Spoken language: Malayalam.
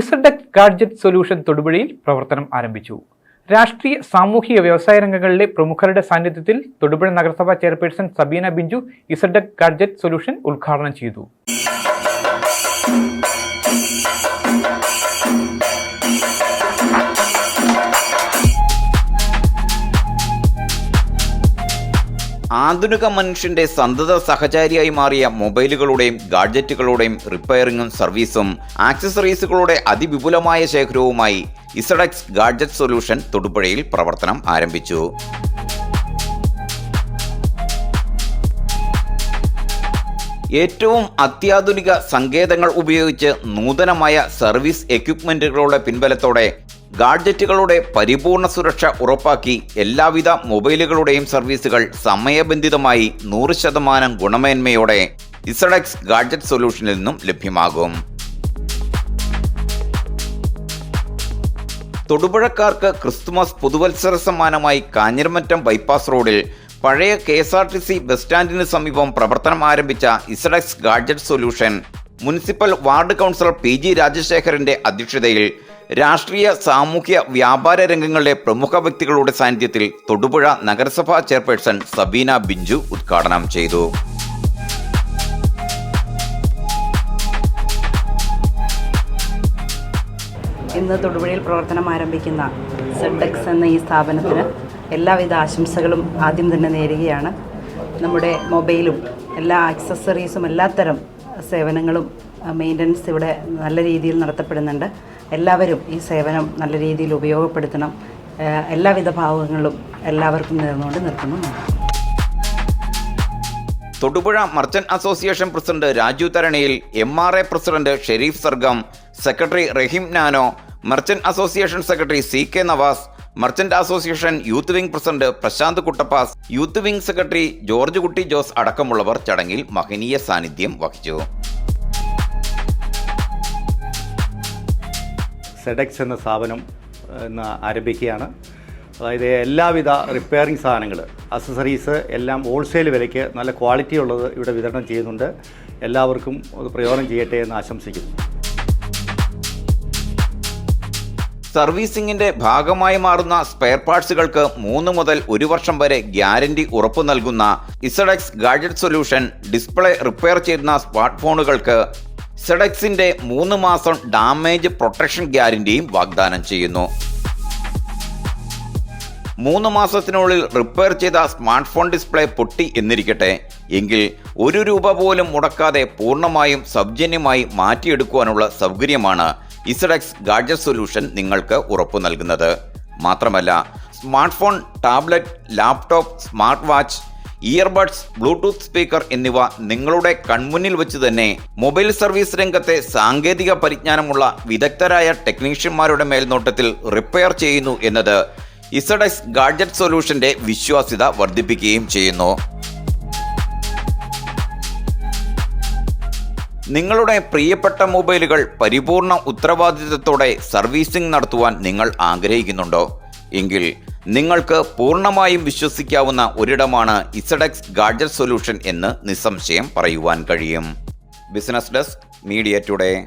ഇസഡെക് ഗാഡ്ജറ്റ് സൊല്യൂഷൻ തൊടുപുഴയിൽ പ്രവർത്തനം ആരംഭിച്ചു. രാഷ്ട്രീയ സാമൂഹിക വ്യവസായ രംഗങ്ങളിലെ പ്രമുഖരുടെ സാന്നിധ്യത്തിൽ തൊടുപുഴ നഗരസഭാ chairperson Sabeena Binju ഇസഡക് gadget solution ഉദ്ഘാടനം ചെയ്തു. ആധുനിക മനുഷ്യന്റെ സന്തത സഹചാരിയായി മാറിയ മൊബൈലുകളുടെയും ഗാഡ്ജറ്റുകളുടെയും റിപ്പയറിംഗും സർവീസും ആക്സസറീസുകളുടെ അതിവിപുലമായ ശേഖരവുമായി ഇസഡക്സ് ഗാഡ്ജറ്റ് സൊല്യൂഷൻ തൊടുപുഴയിൽ പ്രവർത്തനം ആരംഭിച്ചു. ഏറ്റവും അത്യാധുനിക സങ്കേതങ്ങൾ ഉപയോഗിച്ച് നൂതനമായ സർവീസ് എക്യുപ്മെന്റുകളുടെ പിൻബലത്തോടെ ഗാഡ്ജറ്റുകളുടെ പരിപൂർണ സുരക്ഷ ഉറപ്പാക്കി എല്ലാവിധ മൊബൈലുകളുടെയും സർവീസുകൾ സമയബന്ധിതമായി നൂറ് ശതമാനം ഗുണമേന്മയോടെ ഇസഡക്സ് ഗാഡ്ജറ്റ് സൊല്യൂഷനിൽ നിന്നും ലഭ്യമാകും. തൊടുപുഴക്കാർക്ക് ക്രിസ്തുമസ് പുതുവത്സര സമ്മാനമായി കാഞ്ഞിരമറ്റം ബൈപ്പാസ് റോഡിൽ പഴയ K S R T C bus സ്റ്റാൻഡിന് സമീപം പ്രവർത്തനം ആരംഭിച്ച Zedex gadget solution municipal ward councillor P G രാജശേഖരന്റെ അധ്യക്ഷതയിൽ രാഷ്ട്രീയ സാമൂഹ്യ വ്യാപാര രംഗങ്ങളിലെ പ്രമുഖ വ്യക്തികളുടെ സാന്നിധ്യത്തിൽ തൊടുപുഴ നഗരസഭാ ചെയർപേഴ്സൺ സബീന ബിഞ്ചു ഉദ്ഘാടനം ചെയ്തു. ഇന്ന് തൊടുപുഴയിൽ പ്രവർത്തനം ആരംഭിക്കുന്ന സെഡെക്സ് എന്ന ഈ സ്ഥാപനത്തിന് എല്ലാവിധ ആശംസകളും ആദ്യം തന്നെ നേരുകയാണ്. നമ്മുടെ മൊബൈലും എല്ലാ ആക്സസറീസും എല്ലാത്തരം സേവനങ്ങളും മെയിന്റനൻസ് ഇവിടെ നല്ല രീതിയിൽ നടത്തപ്പെടുന്നുണ്ട്. എല്ലാവരും ഈ സേവനം നല്ല രീതിയിൽ ഉപയോഗപ്പെടുത്തണം. എല്ലാവിധ ഭാവങ്ങളും എല്ലാവർക്കും നേർന്നുകൊണ്ട് നിർത്തുന്നു. Thodupuzha merchant association president Raju തരണിയിൽ M R A president Sharif Sargam secretary Raheem nano merchant association secretary C K Navas merchant association youth wing president Prashanth Kuttappas youth wing secretary George Kutty Jose അടക്കമുള്ളവർ ചടങ്ങിൽ മഹനീയ സാന്നിധ്യം വഹിച്ചു. സെഡെക്സ് എന്ന സ്ഥാപനം ഇന്ന് ആരംഭിക്കുകയാണ്. അതായത് എല്ലാവിധ റിപ്പയറിംഗ് സാധനങ്ങൾ അക്സസറീസ് എല്ലാം ഹോൾസെയിൽ വിലയ്ക്ക് നല്ല ക്വാളിറ്റി ഉള്ളത് ഇവിടെ വിതരണം ചെയ്യുന്നുണ്ട്. എല്ലാവർക്കും അത് പ്രയോജനം ചെയ്യട്ടെ എന്ന് ആശംസിക്കുന്നു. സർവീസിംഗിന്റെ ഭാഗമായി മാറുന്ന സ്പെയർ പാർട്സുകൾക്ക് മൂന്ന് മുതൽ ഒരു വർഷം വരെ ഗ്യാരണ്ടി ഉറപ്പു നൽകുന്ന Zedex gadget solution display repair ചെയ്യുന്ന സ്മാർട്ട് ഫോണുകൾക്ക് ഇസഡെക്സിന്റെ മൂന്ന് മാസം ഡാമേജ് പ്രൊട്ടക്ഷൻ ഗ്യാരണ്ടിയും വാഗ്ദാനം ചെയ്യുന്നു. മൂന്ന് മാസത്തിനുള്ളിൽ റിപ്പയർ ചെയ്ത സ്മാർട്ട് ഫോൺ ഡിസ്പ്ലേ പൊട്ടി എന്നിരിക്കട്ടെ. എങ്കിൽ ഒരു രൂപ പോലും മുടക്കാതെ പൂർണമായും സൗജന്യമായി മാറ്റിയെടുക്കുവാനുള്ള സൗകര്യമാണ് ഇസഡക്സ് ഗാഡ്ജറ്റ് സൊല്യൂഷൻ നിങ്ങൾക്ക് ഉറപ്പു നൽകുന്നത്. മാത്രമല്ല smart phone tablet laptop smart watch earbuds Bluetooth speaker എന്നിവ നിങ്ങളുടെ കൺമുന്നിൽ വെച്ച് തന്നെ മൊബൈൽ സർവീസ് രംഗത്തെ സാങ്കേതിക പരിജ്ഞാനമുള്ള വിദഗ്ധരായ ടെക്നീഷ്യന്മാരുടെ മേൽനോട്ടത്തിൽ റിപ്പയർ ചെയ്യുന്നു എന്നത് ഇസഡെക്സ് ഗാഡ്ജറ്റ് സൊല്യൂഷന്റെ വിശ്വാസ്യത വർദ്ധിപ്പിക്കുകയും ചെയ്യുന്നു. നിങ്ങളുടെ പ്രിയപ്പെട്ട മൊബൈലുകൾ പരിപൂർണ ഉത്തരവാദിത്തത്തോടെ സർവീസിംഗ് നടത്തുവാൻ നിങ്ങൾ ആഗ്രഹിക്കുന്നുണ്ടോ? എങ്കിൽ നിങ്ങൾക്ക് പൂർണമായും വിശ്വസിക്കാവുന്ന ഒരിടമാണ് ഇസഡെക്സ് ഗാഡ്ജറ്റ് സൊല്യൂഷൻ എന്ന് നിസ്സംശയം പറയുവാൻ കഴിയും. Business desk media today.